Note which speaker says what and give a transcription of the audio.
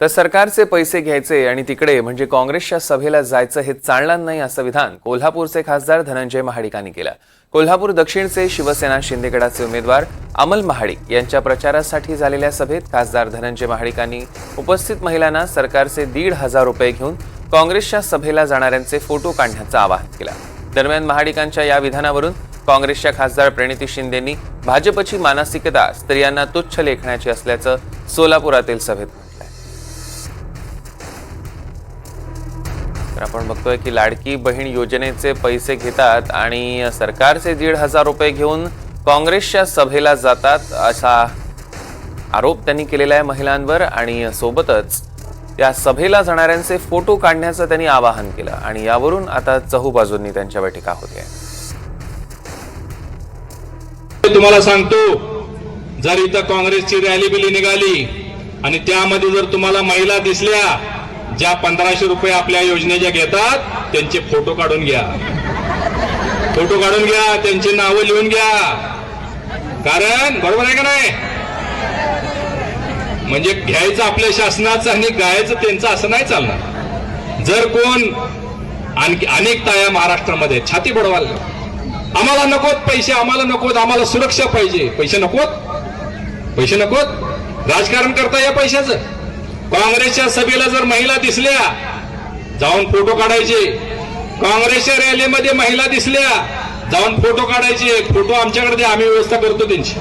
Speaker 1: तर सरकारचे पैसे घ्यायचे आणि तिकडे म्हणजे काँग्रेसच्या सभेला जायचं हे चालणार नाही असं विधान कोल्हापूरचे खासदार धनंजय महाडिकांनी केलं. कोल्हापूर दक्षिणचे शिवसेना शिंदेगडाचे उमेदवार अमल महाडिक यांच्या प्रचारासाठी झालेल्या सभेत खासदार धनंजय महाडिकांनी उपस्थित महिलांना सरकारचे दीड हजार रुपये घेऊन काँग्रेसच्या सभेला जाणाऱ्यांचे फोटो काढण्याचं आवाहन केलं. दरम्यान महाडिकांच्या या विधानावरून काँग्रेसच्या खासदार प्रणिती शिंदेंनी भाजपची मानसिकता स्त्रियांना तुच्छ लेखण्याची असल्याचं सोलापुरातील सभेत तर आपण बघतोय की लाडकी बहीण योजनेचे पैसे घेतात आणि सरकारचे दीड हजार रुपये घेऊन काँग्रेसच्या सभेला जातात असा आरोप त्यांनी केलेला आहे महिलांवर आणि सोबतच या सभेला जाणाऱ्यांचे फोटो काढण्याचं त्यांनी आवाहन केलं आणि यावरून आता चहूबाजूंनी त्यांच्यावर बैठका होते
Speaker 2: तुम्हाला सांगतो जर इथं काँग्रेसची रॅली बिली निघाली आणि त्यामध्ये जर तुम्हाला महिला दिसल्या ज्या पंधराशे रुपये आपल्या योजनेच्या घेतात त्यांचे फोटो काढून घ्या. फोटो काढून घ्या त्यांची नावं लिहून घ्या. कारण बरोबर आहे का नाही? म्हणजे घ्यायचं आपल्या शासनाचं आणि गायचं त्यांचं असं नाही चालणार. जर कोण आणखी अनेक ताया महाराष्ट्रामध्ये छाती बडवायला आम्हाला नकोत पैसे आम्हाला नकोत आम्हाला सुरक्षा पाहिजे. पैसे नकोत? पैसे नकोत? राजकारण करता या पैशाचं. काँग्रेसच्या सभेला जर महिला दिसल्या जाऊन फोटो काढायचे. काँग्रेसच्या रॅलीमध्ये महिला दिसल्या जाऊन फोटो काढायचे. फोटो आमच्याकडे आम्ही व्यवस्था करतो त्यांची.